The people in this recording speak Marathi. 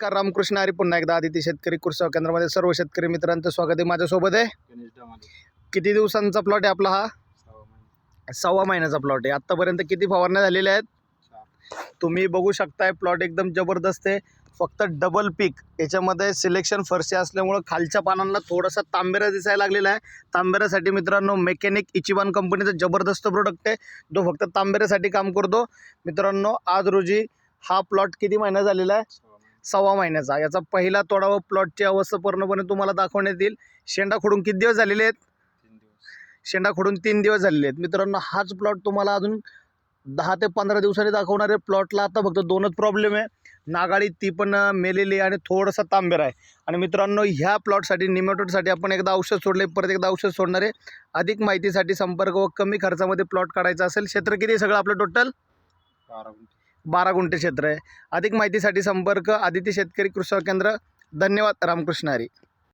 नमस्कार रामकृष्ण हरी पुन्हा एकदा आदिती शेतकरी कृषी केंद्रामध्ये सर्व शेतकरी मित्रांचं स्वागत आहे माझ्यासोबत आहे. किती दिवसांचा प्लॉट आहे आपला हा? सव्वा महिन्याचा प्लॉट आहे. आत्तापर्यंत किती फवारण्या झालेल्या आहेत? तुम्ही बघू शकताय प्लॉट एकदम जबरदस्त आहे. फक्त डबल पीक याच्यामध्ये सिलेक्शन फरशी असल्यामुळं खालच्या पानांना थोडासा तांबेरा दिसायला लागलेला आहे. तांबेऱ्यासाठी मित्रांनो मेकॅनिक इचिवान कंपनीचं जबरदस्त प्रोडक्ट आहे. जो फक्त तांबेऱ्यासाठी काम करतो. मित्रांनो आज रोजी हा प्लॉट किती महिना झालेला आहे? सव्वा महिन्याचा. याचा पहिला तोडा व प्लॉटची अवस्था पूर्णपणे तुम्हाला दाखवण्यात येईल. शेंडा खोडून किती दिवस झालेले आहेत? शेंडा खोडून तीन दिवस झालेले आहेत. मित्रांनो हाच प्लॉट तुम्हाला अजून दहा ते पंधरा दिवसांनी दाखवणार प्लॉटला आता फक्त दोनच प्रॉब्लेम आहे. नागाळी ती पण मेलेली आहे आणि थोडासा तांबेर आहे. आणि मित्रांनो ह्या प्लॉटसाठी निमेटोडसाठी आपण एकदा औषध सोडले परत एकदा औषध सोडणार आहे. अधिक माहितीसाठी संपर्क व कमी खर्चामध्ये प्लॉट काढायचा असेल. क्षेत्र किती सगळं आपलं टोटल बारा गुंठे क्षेत्र आहे. अधिक माहितीसाठी संपर्क आदित्य शेतकरी कृषी केंद्र. धन्यवाद. रामकृष्ण हरी.